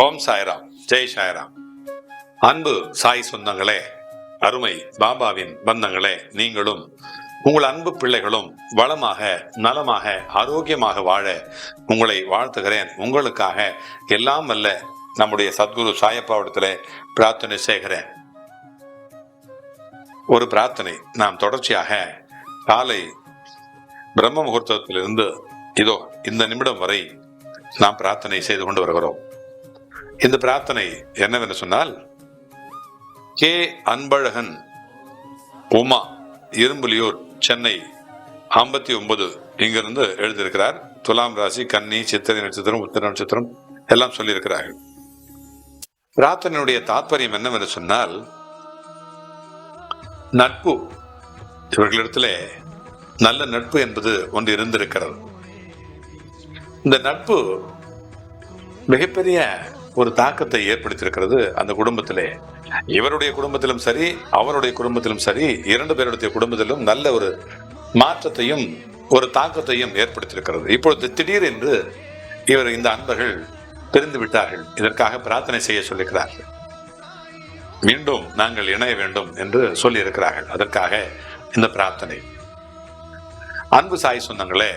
ஓம் சாய்ராம். ஜெய் சாய்ராம். அன்பு சாய் சொந்தங்களே அருமை பாபாவின் பந்தங்களே நீங்களும் உங்கள் அன்பு பிள்ளைகளும் வளமாக நலமாக ஆரோக்கியமாக வாழ உங்களை வாழ்த்துகிறேன். உங்களுக்காக எல்லாம் வல்ல நம்முடைய சத்குரு சாயப்பாவிடத்தில் பிரார்த்தனை செய்கிறேன். ஒரு பிரார்த்தனை. நாம் தொடர்ச்சியாக காலை பிரம்ம முகூர்த்தத்திலிருந்து இதோ இந்த நிமிடம் வரை நாம் பிரார்த்தனை செய்து கொண்டு வருகிறோம். இந்த பிரார்த்தனை என்னவென்று சொன்னால் கே அன்பழகன் உமா இரும்புலியூர் சென்னை ஐம்பத்தி ஒன்பது இங்கிருந்து எழுதியிருக்கிறார். துலாம் ராசி கன்னி சித்திரை நட்சத்திரம் உத்திர நட்சத்திரம் எல்லாம் சொல்லியிருக்கிறார்கள். பிரார்த்தனையுடைய தாற்பயம் என்னவென்று சொன்னால் நட்பு. இவர்களிடத்திலே நல்ல நட்பு என்பது ஒன்று இருந்திருக்கிறது. இந்த நட்பு மிகப்பெரிய ஒரு தாக்கத்தை ஏற்படுத்தியிருக்கிறது அந்த குடும்பத்திலே. இவருடைய குடும்பத்திலும் சரி அவருடைய குடும்பத்திலும் சரி இரண்டு பேருடைய குடும்பத்திலும் நல்ல ஒரு மாற்றத்தையும் ஒரு தாக்கத்தையும் ஏற்படுத்தியிருக்கிறது. இப்பொழுது திடீரென்று இவர் இந்த அன்பர்கள் பிரிந்து விட்டார்கள். இதற்காக பிரார்த்தனை செய்ய சொல்லியிருக்கிறார்கள். மீண்டும் நாங்கள் இணைய வேண்டும் என்று சொல்லியிருக்கிறார்கள். அதற்காக இந்த பிரார்த்தனை. அன்பு சாய் சொந்தங்களே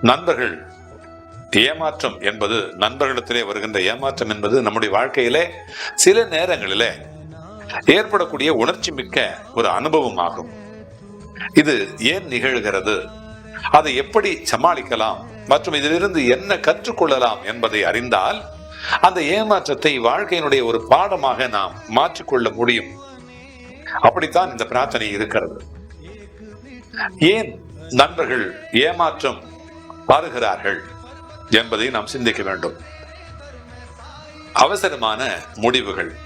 நண்பர்கள் ஏமாற்றம் என்பது நண்பர்களிடத்திலே வருகின்ற ஏமாற்றம் என்பது நம்முடைய வாழ்க்கையிலே சில நேரங்களிலே ஏற்படக்கூடிய உணர்ச்சி மிக்க ஒரு அனுபவம் ஆகும் இது ஏன் நிகழ்கிறது? அதை எப்படி சமாளிக்கலாம்? மற்றும் இதிலிருந்து என்ன கற்றுக்கொள்ளலாம் என்பதை அறிந்தால் அந்த ஏமாற்றத்தை வாழ்க்கையினுடைய ஒரு பாடமாக நாம் மாற்றிக்கொள்ள முடியும். அப்படித்தான் இந்த பிரார்த்தனை இருக்கிறது. ஏன் நண்பர்கள் ஏமாற்றம் பாருகிறார்கள்? என்பதை நாம் சிந்திக்க வேண்டும். அவசரமான முடிவுகள்.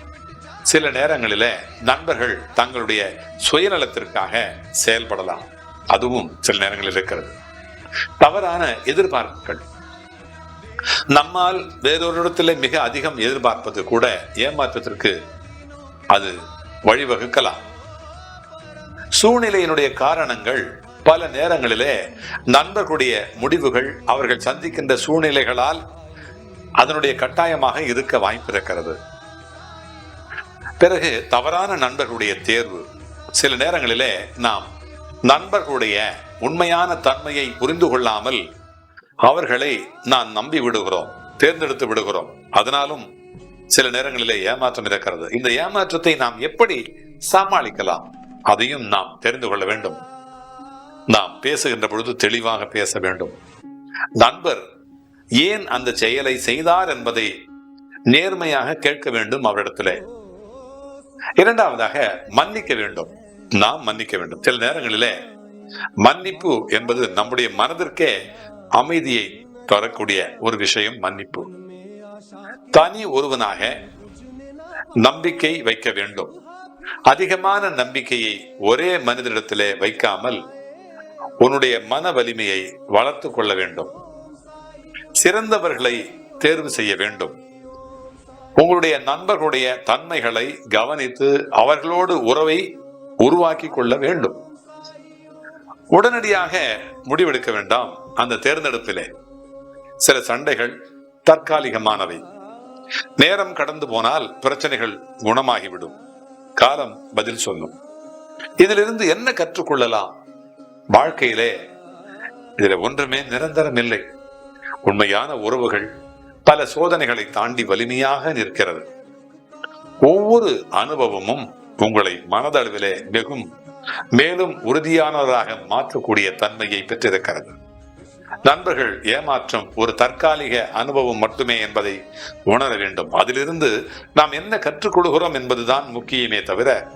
சில நேரங்களில் நண்பர்கள் தங்களுடைய சுயநலத்திற்காக செயல்படலாம். அதுவும் சில நேரங்களில் இருக்கிறது. தவறான எதிர்பார்ப்புகள். நம்மால் வேறொரு மிக அதிகம் எதிர்பார்ப்பது கூட ஏமாற்றத்திற்கு அது வழிவகுக்கலாம். சூழ்நிலையினுடைய காரணங்கள் பல நேரங்களிலே நண்பர்களுடைய முடிவுகள் அவர்கள் சந்திக்கின்ற சூழ்நிலைகளால் அதனுடைய கட்டாயமாக இருக்க வாய்ப்பு இருக்கிறது பிறகு தவறான நண்பர்களுடைய தேர்வு. சில நேரங்களிலே நாம் நண்பர்களுடைய உண்மையான தன்மையை புரிந்து கொள்ளாமல் அவர்களை நாம் நம்பி விடுகிறோம் தேர்ந்தெடுத்து விடுகிறோம். அதனாலும் சில நேரங்களிலே ஏமாற்றம் இருக்கிறது. இந்த ஏமாற்றத்தை நாம் எப்படி சமாளிக்கலாம்? அதையும் நாம் தெரிந்து கொள்ள வேண்டும். நாம் பேசுகின்ற பொழுது தெளிவாக பேச வேண்டும். நண்பர் ஏன் அந்த செயலை செய்தார் என்பதை நேர்மையாக கேட்க வேண்டும் அவரிடத்திலே. இரண்டாவதாக மன்னிக்க வேண்டும். நாம் மன்னிக்க வேண்டும். சில நேரங்களிலே மன்னிப்பு என்பது நம்முடைய மனதிற்கே அமைதியை தரக்கூடிய ஒரு விஷயம் மன்னிப்பு. தனி ஒருவனாக நம்பிக்கை வைக்க வேண்டும். அதிகமான நம்பிக்கையை ஒரே மனிதனிடத்திலே வைக்காமல் உன்னுடைய மன வலிமையை வளர்த்து கொள்ள வேண்டும். சிறந்தவர்களை தேர்வு செய்ய வேண்டும். உங்களுடைய நண்பர்களுடைய தன்மைகளை கவனித்து அவர்களோடு உறவை உருவாக்கி கொள்ள வேண்டும். உடனடியாக முடிவெடுக்க வேண்டாம் அந்த தேர்ந்தெடுப்பிலே. சில சண்டைகள் தற்காலிகமானவை. நேரம் கடந்து போனால் பிரச்சனைகள் குணமாகிவிடும். காலம் பதில் சொல்லும். இதிலிருந்து என்ன கற்றுக்கொள்ளலாம்? வாழ்க்கையிலே இதுல ஒன்றுமே நிரந்தரம் இல்லை. உண்மையான உறவுகள் பல சோதனைகளை தாண்டி வலிமையாக நிற்கிறது. ஒவ்வொரு அனுபவமும் உங்களை மனதளவிலே வெகும் மேலும் உறுதியானவராக மாற்றக்கூடிய தன்மையை பெற்றிருக்கிறது. நண்பர்கள் ஏமாற்றம் ஒரு தற்காலிக அனுபவம் மட்டுமே என்பதை உணர வேண்டும். அதிலிருந்து நாம் என்ன கற்றுக்கொள்கிறோம் என்பதுதான் முக்கியமே தவிர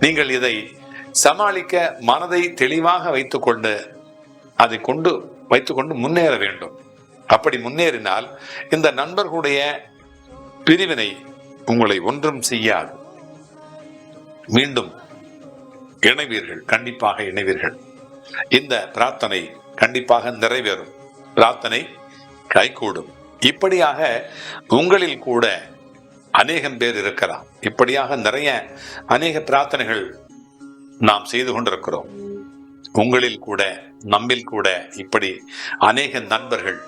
நீங்கள் இதை சமாளிக்க மனதை தெளிவாக வைத்துக்கொண்டு அதை கொண்டு வைத்துக்கொண்டு முன்னேற வேண்டும். அப்படி முன்னேறினால் இந்த நண்பர்களுடைய பிரிவினை உங்களை ஒன்றும் செய்யாது. மீண்டும் இணைவீர்கள் கண்டிப்பாக இணைவீர்கள். இந்த பிரார்த்தனை கண்டிப்பாக நிறைவேறும். பிரார்த்தனை கைகூடும். இப்படியாக உங்களில் கூட அநேகம் பேர் இருக்கலாம். இப்படியாக நிறைய அநேக பிரார்த்தனைகள் நாம் செய்து கொண்டிருக்கிறோம். உங்களில் கூட நம்மில் கூட இப்படி அநேக நண்பர்கள்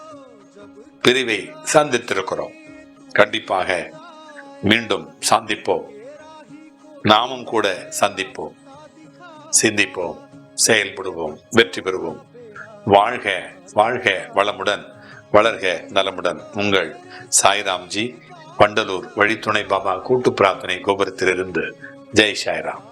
பிரிவை சந்தித்திருக்கிறோம். கண்டிப்பாக மீண்டும் சந்திப்போம். நாமும் கூட சந்திப்போம். சிந்திப்போம். செயல்படுவோம். வெற்றி பெறுவோம். வாழ்க வாழ்க வளமுடன் வளர்க நலமுடன். உங்கள் சாய்ராம்ஜி வண்டலூர் வழித்துணை பாபா கூட்டு பிரார்த்தனை கோபுரத்திலிருந்து. ஜெய் சாய்ராம்.